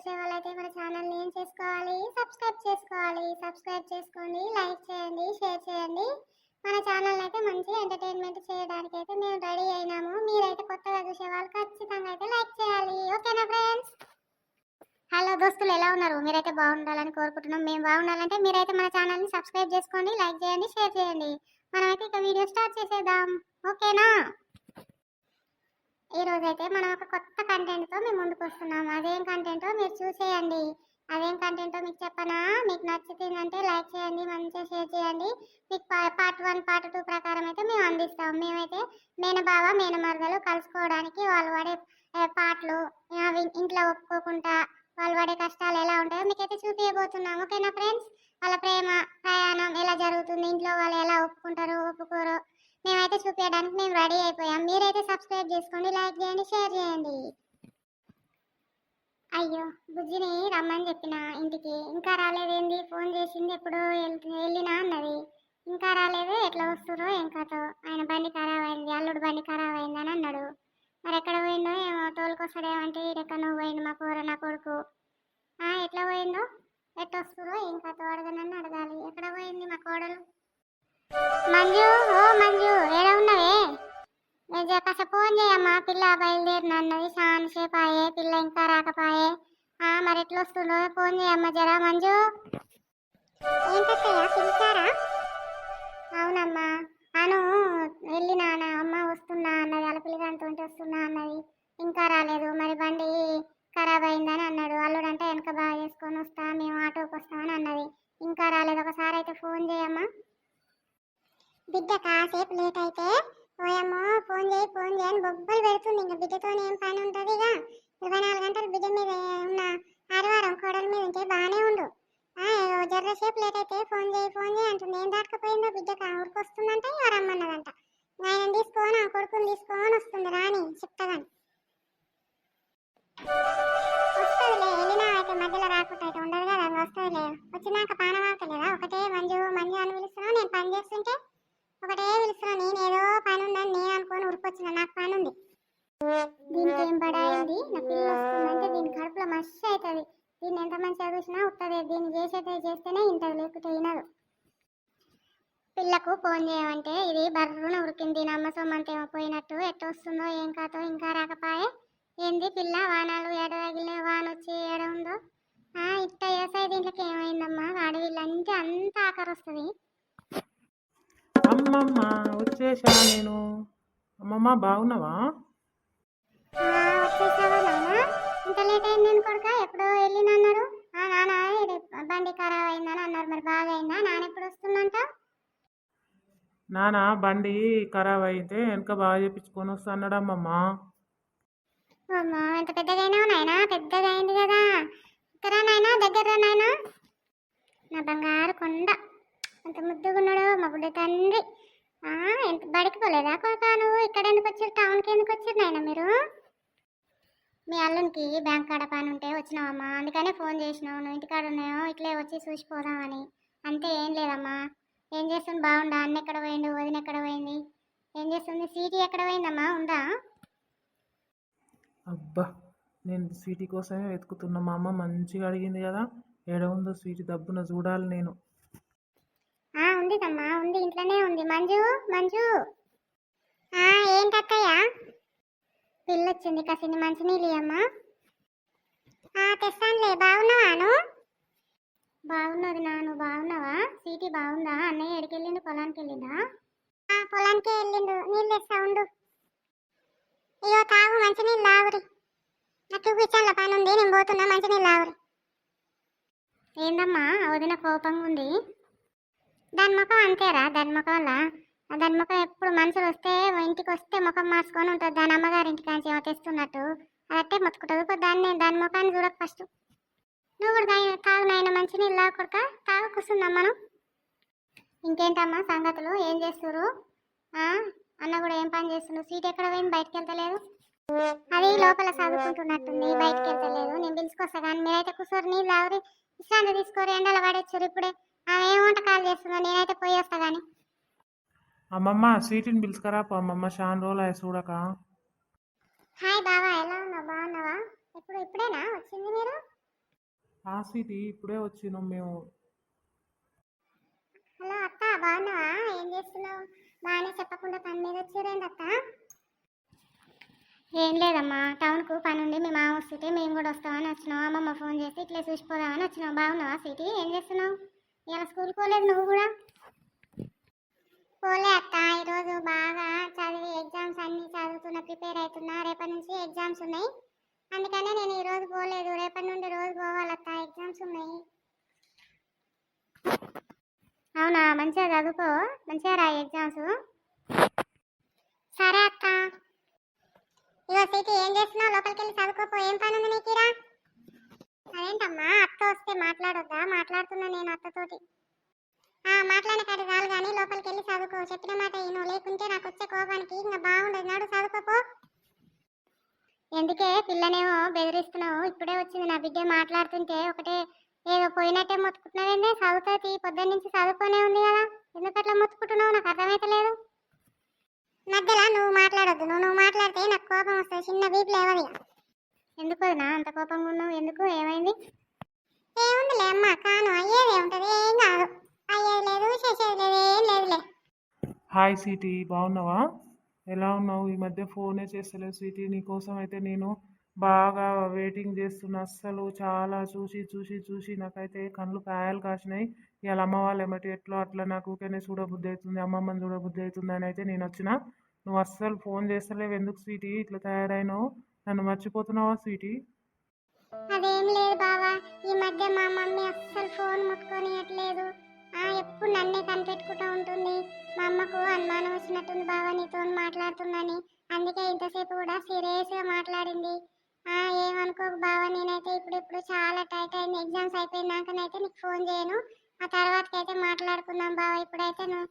చూసే వాళ్ళైతే మన ఛానల్ని ఏం చేసుకోవాలి? సబ్స్క్రైబ్ చేసుకోవాలి. సబ్స్క్రైబ్ చేసుకోండి లైక్ చేయండి షేర్ చేయండి. మన ఛానల్ అయితే మంచి ఎంటర్టైన్మెంట్ చేయడానికి అయితే మేము రెడీ అయినాము. మీరైతే కొత్తగా చూసే వాళ్ళు ఖచ్చితంగా అయితే లైక్ చేయాలి. ఓకేనా ఫ్రెండ్స్ హలో దోస్తులు ఎలా ఉన్నారు? మీరైతే బాగుండాలని కోరుకుంటున్నాం. మేము బాగుండాలంటే మీరైతే మన ఛానల్ని సబ్స్క్రైబ్ చేసుకోండి లైక్ చేయండి షేర్ చేయండి. మనమైతే ఇక వీడియో స్టార్ట్ చేసేద్దాం. ఓకేనా ఈ రోజైతే మనం ఒక కొత్త కంటెంట్తో మేము ముందుకు వస్తున్నాం అదేం కంటెంటో మీరు చూసేయండి. అదేం కంటెంటో మీకు చెప్పనా? మీకు నచ్చుతుందంటే లైక్ చేయండి మంచిగా షేర్ చేయండి. మీకు పార్ట్ వన్ పార్ట్ టూ ప్రకారం అయితే మేము అందిస్తాం మేమైతే మేనబావ మేనమరదలు కలుసుకోవడానికి వాళ్ళు పడే పాటలు ఇంట్లో ఒప్పుకోకుండా వాళ్ళు పడే కష్టాలు ఎలా ఉంటాయో మీకైతే చూపించబోతున్నాం ఓకేనా ఫ్రెండ్స్? వాళ్ళ ప్రేమ ప్రయాణం ఎలా జరుగుతుంది? ఇంట్లో వాళ్ళు ఎలా ఒప్పుకుంటారు ఒప్పుకోరు మేమైతే చూపించడానికి మేము రెడీ అయిపోయాం. మీరైతే సబ్స్క్రైబ్ చేసుకోండి లైక్ చేయండి షేర్ చేయండి. అయ్యో బుజ్జిని రమ్మని చెప్పిన ఇంటికి. ఇంకా రాలేదేంది? ఫోన్ చేసింది ఎప్పుడు వెళ్ళినా అన్నది. ఇంకా రాలేదు? ఎట్లా వస్తురో ఏం కథో? ఆయన బండి ఖరాబ్ అయింది అల్లుడు బండి ఖరాబ్ అయిందని అన్నాడు. మరి ఎక్కడ పోయిందో ఏమో తోలుకొస్తాడేమంటే నువ్వు పోయింది మా కూర నా కొడుకు. ఎట్లా పోయిందో? ఎట్లా వస్తురో ఏం కథ అడగనని అడగాలి. ఎక్కడ పోయింది మా కోడలు? మంజు ఓ మంజు ఏడ ఉన్నవే? నేను కాస్త ఫోన్ చేయమ్మా పిల్ల బయలుదేరినన్నది అన్నది. సేపు అయ్యే పిల్ల ఇంకా రాకపాయే. ఆ, మరి ఎట్లా వస్తుందో ఫోన్ చేయమ్మా జరా మంజు. ఏంటత్తయ్య పిలిచారా అవునమ్మా. అను వెళ్ళినా అమ్మ వస్తున్నా అన్నది అలపిలిగంతో వస్తున్నా అన్నది ఇంకా రాలేదు మరి బండి ఖరాబ్ అయిందని అన్నాడు అల్లుడంటే వెనక బాగా చేసుకొని వస్తా మేము ఆటోకి వస్తామని అన్నది ఇంకా రాలేదు ఒకసారి అయితే ఫోన్ చేయమ్మా బిడ్డ కాసేపు లేట్ అయితే ఓయమ్మో ఫోన్ చేయి ఫోన్ చేయని బొబ్బలు పెడుతుంది. ఇంకా బిడ్డతో ఏం పని ఉంటుంది ఇరవై నాలుగు గంటలు బిడ్డ మీద దీన్ని ఎంత మంచిగా చూసినా ఉత్తదే దీన్ని చేసేదే చేస్తేనే ఇంటది లేకుంటే వినదు. పిల్లకు ఫోన్ చేయమంటే ఇది బర్రున ఉరికింది. నమ్మసొమ్మంతేమో పోయినట్టు. ఎట్ట వస్తుందో ఏం కాతో ఇంకా రాకపాయే. ఏంది పిల్ల వానాలు ఏడ తగిలిన వాన వచ్చి ఏడ ఉందో ఇట్ట వ్యవసాయ దీంట్లోకి ఏమైందమ్మా? అడవిలంటే అంత ఆఖరు వస్తుంది అమ్మమ్మ వచ్చేసా నేను. అమ్మమ్మ బాగున్నావా? ఇంత లేట్ అయింది నేను కొడుక ఎప్పుడో వెళ్ళినన్నారు ఆ నాన్న ఇది బండి ఖరాబ్ అయిందని అన్నారు మరి బాగా అయిందా నాన్న ఎప్పుడు వస్తుందంట నాన్న బండి ఖరాబ్ అయితే వెనక బాగా చేపించుకొని వస్తా అన్నాడు అమ్మమ్మ అమ్మా ఎంత పెద్దగా అయినావు నాయనా పెద్దగా అయింది కదా. ఇక్కడ నాయనా దగ్గర నాయనా. నా బంగారు కొండ ఎంత ముద్దుగున్నాడు మా బుడ్డ తండ్రి. ఎంత బడికి పోలేదా కొడుక నువ్వు? ఇక్కడ ఎందుకు వచ్చారు? టౌన్కి ఎందుకు వచ్చారు నాయనా మీరు? మీ అల్లునికి బ్యాంక్ కాడ పని ఉంటే వచ్చినావమ్మా. అందుకనే ఫోన్ చేసినావు. నువ్వు ఇంటికాడ ఉన్నాయో ఇట్లే వచ్చి చూసిపోదామని. అంతే ఏం లేదమ్మా. ఏం చేస్తుంది? బాగుండా అన్న ఎక్కడ పోయిండు? వదిన ఎక్కడ పోయింది? ఏం చేస్తుంది? సీటీ ఎక్కడ పోయిందమ్మా? ఉందా? అబ్బా నేను స్వీటీ కోసమే వెతుకుతున్నా. మా అమ్మ మంచిగా అడిగింది కదా. ఏడ ఉందో స్వీటీ దబ్బున చూడాలి నేను. ఆ ఉందిదమ్మా. ఉంది. ఇంట్లోనే ఉంది. మంజు మంజు. ఆ ఏంటత్తయ్య? పిల్ల వచ్చింది కాసిని మంచినీళ్ళు ఇయ్యమ్మా తెస్తానులే. బాగున్నావాను బాగున్నది నాను. బాగున్నావా? సీటీ బాగుందా? అన్నయ్య ఎడికి వెళ్ళిండు? పొలానికి వెళ్ళిందా పొలానికి వెళ్ళిండు. నీళ్ళు తెస్తా ఉండు. అయ్యో తాగు మంచినీళ్ళు తాగురి. నాకు చూపించాల పని ఉంది నేను పోతున్నా మంచినీళ్ళు తాగురి. ఏందమ్మా? వదిన కోపంగా ఉంది దాని ముఖం అంతేరా? దాని ముఖంలా దాని ముఖం ఎప్పుడు మనుషులు వస్తే ఇంటికి వస్తే ముఖం మార్చుకొని ఉంటుంది దాని అమ్మగారి ఇంటికి నుంచి ఏమో తెస్తున్నట్టు. అదే మొత్తుకుంటుంది. ఇప్పుడు దాన్ని దాని ముఖాన్ని చూడక ఫస్ట్. నువ్వు కూడా తాగు నాయన మంచి నీళ్ళు తాగకూడక తాగు కూర్చుందాం మనం. ఇంకేంటమ్మా సంగతులు? ఏం చేస్తురు అన్న కూడా ఏం పని చేస్తున్నావు సీట్ ఎక్కడ పోయింది? బయటకు వెళ్తలేదు. అది లోపల చదువుకుంటున్నట్టుంది. బయటకు వెళ్తలేదు. నేను పిలుచుకొస్తా కానీ మీరైతే కూర్చోరు. నీళ్ళు తాగురి. విశ్రాంతి తీసుకోరు. ఎండలో పడేచ్చారు ఇప్పుడే. ఆమె ఏం వంటకాలు చేస్తుందో నేనైతే పోయి వస్తా కానీ. అమ్మమ్మ స్వీటీని పిలుచుకరా పో అమ్మమ్మ చాలా రోజులు అయ్యి చూడక. హాయ్ బావా ఎలా ఉన్నావు? బాగున్నావా? ఇప్పుడు ఇప్పుడేనా? వచ్చింది మీరు? ఆ స్వీటీ ఇప్పుడే వచ్చినాం మేము. హలో అత్త బాగున్నావా? ఏం చేస్తున్నావు? బాగానే చెప్పకుండా పని మీద వచ్చారేంటి అత్త? ఏం లేదమ్మా టౌన్కు పని ఉండి మీ మామ వస్తుంటే మేము కూడా వస్తామని వచ్చినాం. అమ్మమ్మ ఫోన్ చేసి ఇట్లా చూసిపోదామని వచ్చినావు బాగున్నావా సిటీ ఏం చేస్తున్నావు? ఇలా స్కూల్ పోలేదు నువ్వు కూడా? పోలే అత్త ఈరోజు బాగా చదివి ఎగ్జామ్స్ అన్ని చదువుతున్నా ప్రిపేర్ అవుతున్నా రేపటి నుంచి ఎగ్జామ్స్ ఉన్నాయి. అందుకనే నేను ఈరోజు పోలేదు. రేపటి నుండి రోజు పోవాలత్త ఎగ్జామ్స్ ఉన్నాయి. అవునా? మంచిగా చదువుకో. మంచిగా రా ఎగ్జామ్స్ సరే అక్క ఇగో సీటీ ఏం చేస్తున్నావు? లోపలికి వెళ్ళి చదువుకోపో. ఏం పని ఉంది నీకురా? అదేంటమ్మా? అత్త వస్తే మాట్లాడొద్దా? మాట్లాడుతున్నా నేను అత్తతోటి ఆ మాట్లాడే కాదు చాలు కానీ లోపలికి వెళ్ళి చదువుకో చెప్పిన మాట ఈను లేకుంటే నాకు వచ్చే కోపానికి ఇంకా బాగుండదు నాడు చదువుకోపో ఎందుకే పిల్లనేమో బెదిరిస్తున్నావు? ఇప్పుడే వచ్చింది నా బిడ్డ మాట్లాడుతుంటే ఒకటే ఏదో పోయినట్టే మొత్తుకుంటున్నావేందే? చదువుతుంది పొద్దున్న నుంచి చదువుకోనే ఉంది కదా. ఎందుకు అట్లా మొత్తుకుంటున్నావు? నాకు అర్థమైతలేదు మధ్యలో నువ్వు మాట్లాడొద్దు. నువ్వు నువ్వు మాట్లాడితే నాకు కోపం వస్తుంది. చిన్న బీపీ లేవది ఎందుకు నా అంత కోపంగా ఉన్నావు. ఎందుకు? ఏమైంది? ఏముందిలే అమ్మ కాను. అయ్యేది ఉంటుంది. ఏం కాదు. అయ్యేది లేదు చేసేది లేదు ఏం లేదులే. హాయ్ సిటీ. బాగున్నావా? ఎలా ఉన్నావు? ఈ మధ్య ఫోనే చేస్తలేవు స్వీటీ. నీకోసం అయితే నేను బాగా వెయిటింగ్ చేస్తున్నా. అస్సలు చాలా చూసి చూసి చూసి నాకైతే కళ్ళు కాయలు కాసినాయి. ఇవాళ అమ్మ వాళ్ళు ఏమిటి ఎట్లా? అట్లా నాకు ఊకేనే చూడబుద్ధి అవుతుంది అమ్మమ్మని చూడబుద్ధి అవుతుంది అని అయితే నేను వచ్చిన. నువ్వు అస్సలు ఫోన్ చేస్తలేవు ఎందుకు స్వీటీ? ఇట్లా తయారైనావు? నన్ను మర్చిపోతున్నావా స్వీటీ? అదేం లేదు బావా. ఈ మధ్య మా మమ్మీ అస్సలు ఫోన్ ముట్టుకొనియట్లేదు. నన్నే కనిపెట్టుకుంటూ ఉంటుంది. మా అమ్మకు అనుమానం వచ్చినట్టుంది బావా నీతో మాట్లాడుతుందని. అందుకే ఇంతసేపు కూడా సీరియస్గా మాట్లాడింది. ఆ ఏమనుకోకు బావా నేనైతే ఇప్పుడు ఇప్పుడు చాలా టైట్ అయింది. ఎగ్జామ్స్ అయిపోయినాకనైతే నీకు ఫోన్ చేయను. ఆ తర్వాతకైతే అయితే మాట్లాడుకుందాం బావా. ఇప్పుడైతే నువ్వు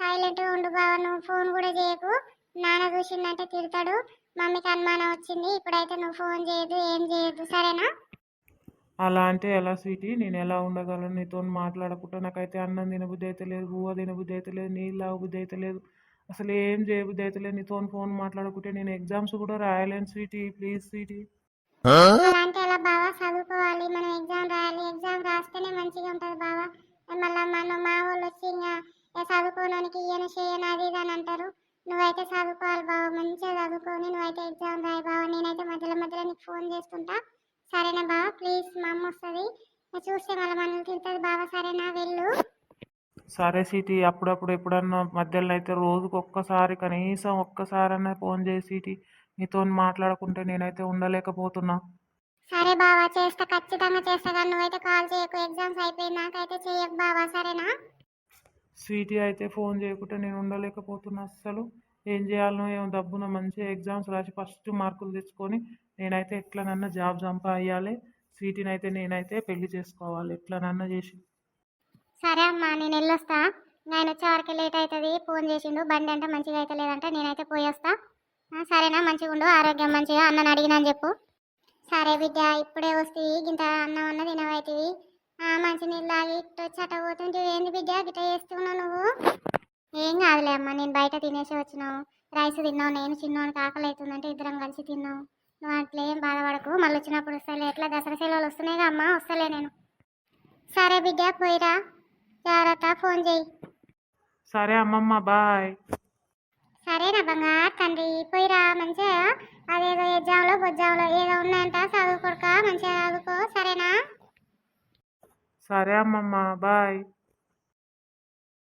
సైలెంట్గా ఉండు బావా. నువ్వు ఫోన్ కూడా చేయకు. నాన్న చూసిందంటే తిడతాడు. మమ్మీకి అనుమానం వచ్చింది. ఇప్పుడైతే నువ్వు ఫోన్ చేయదు ఏం చేయదు సరేనా? అలా అంటే ఎలా స్వీటీ? నేను ఎలా ఉండగలను నీతో మాట్లాడకుండా? నాకైతే అన్నం తినబుద్ధి అయితే లేదు బువ్వ తినబుద్ధి అయితే లేదు నీళ్ళు తాగబుద్ధి అయితే లేదు. అసలు ఏం చేయబుద్ధి అయితే లేదు నీతో ఫోన్ మాట్లాడకుంటే. నేను ఎగ్జామ్స్ కూడా రాయలేను స్వీటీ ప్లీజ్ స్వీటీ. అలా అంటే ఎలా బావా? చదువుకోవాలి మనం ఎగ్జామ్ రాయాలి. ఎగ్జామ్ రాస్తేనే మంచిగా ఉంటుంది బావా. మళ్ళీ మనం మా వాళ్ళు వచ్చి ఇంకా "ఏ చదువుకోవడానికి ఈయన చేయను అది ఇది అని అంటారు. నువ్వైతే చదువుకోవాలి బావ మంచిగా చదువుకొని నువ్వైతే ఎగ్జామ్ రాయి బావ. నేనైతే మధ్యలో మధ్యలో నీకు ఫోన్ చేస్తుంటా. సరేనా బావ? ప్లీజ్ మా అమ్మ వస్తుంది. చూస్తే మళ్ళీ మనల్ని తింటుంది బావ సరేనా? వెళ్ళు. సరే సిటీ అప్పుడప్పుడు ఎప్పుడన్నా మధ్యలో అయితే రోజుకి ఒక్కసారి కనీసం ఒక్కసారన్నా ఫోన్ చేసి సిటీ. నీతో మాట్లాడుకుంటే నేనైతే ఉండలేకపోతున్నా. సరే బావా చేస్తా. ఖచ్చితంగా చేస్తా. కానీ నువ్వైతే కాల్ చేయకు. ఎగ్జామ్స్ అయిపోయినాకైతే చేయకు బావా. సరేనా? స్వీటీ అయితే ఫోన్ చేయకుంటే నేను ఉండలేకపోతున్నా అస్సలు. ఏం చేయాలనో ఏమో దబ్బున మంచిగా ఎగ్జామ్స్ రాసి ఫస్ట్ మార్కులు తెచ్చుకొని నేనైతే ఎట్లనన్నా జాబ్ సంపాదించాలి స్వీటీని అయితే నేనైతే పెళ్ళి చేసుకోవాలి. ఎట్లనన్నా చేసి. సరే అమ్మా నేను వెళ్ళొస్తా. నేను వచ్చే వరకు లేట్ అవుతుంది ఫోన్ చేసిండు. బండి అంటే మంచిగా అయితే లేదంటే. నేనైతే పోయేస్తా. సరేనా మంచిగా ఉండు. ఆరోగ్యం మంచిగా. అన్నని అడిగినా అని చెప్పు. సరే బిడ్డ ఇప్పుడే వస్తుంది గింత అన్నం అన్న తినవైతివి మంచి నీళ్ళు తాగి ఇటు చట పోతుంటే ఏంది బిడ్డ గిట్ట చేస్తున్నావు నువ్వు? ఏం కాదులే అమ్మా నేను బయట తినేసి వచ్చినావు. రైస్ తిన్నావు నేను చిన్నవానికి ఆకలి అవుతుందంటే ఇద్దరం కలిసి తిన్నావు నువ్వు అట్లా ఏం బాధపడకు. మళ్ళీ వచ్చినప్పుడు వస్తలే. ఎట్లా దసరా సెలవులు వస్తున్నాయిగా అమ్మా? వస్తలే నేను. సరే బిడ్డ పోయిరా. జాగ్రత్త ఫోన్ చేయి. సరే అమ్మమ్మ బాయ్. సరేనా బంగారు తండ్రి? పోయిరా మంచిగా అదేదో ఎగ్జామ్లో బొజ్జాంలో ఏదో ఉన్నాయంట. చదువుకోక మంచిగా చదువుకో. సరేనా? సరే అమ్మమ్మ బాయ్.